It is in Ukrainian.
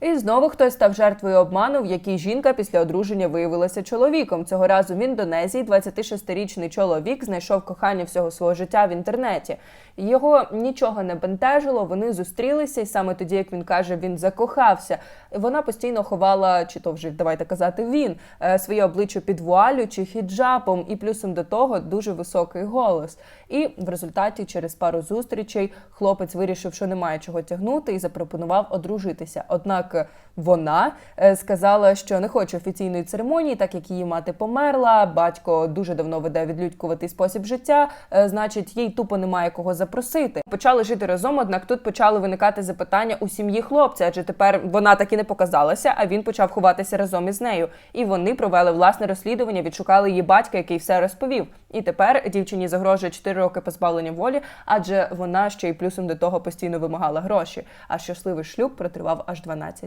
І знову хтось став жертвою обману, в якій жінка після одруження виявилася чоловіком. Цього разу в Індонезії 26-річний чоловік знайшов кохання всього свого життя в інтернеті. Його нічого не бентежило. Вони зустрілися, і саме тоді, як він каже, він закохався. Вона постійно ховала, чи то вже давайте казати, він е, своє обличчя під вуалю чи хіджабом, і плюсом до того дуже високий голос. І в результаті, через пару зустрічей, хлопець вирішив, що немає чого тягнути, і запропонував одружитися. Однак вона е, сказала, що не хоче офіційної церемонії, так як її мати померла. Батько дуже давно веде відлюдькуватий спосіб життя. е, Значить, їй тупо немає кого запросити. Почали жити разом, однак тут почали виникати запитання у сім'ї хлопця, адже тепер вона так і не показалася, а він почав ховатися разом із нею. І вони провели власне розслідування, відшукали її батька, який все розповів. І тепер дівчині загрожує 4 роки позбавлення волі, адже вона ще й плюсом до того постійно вимагала гроші. А щасливий шлюб протривав аж 12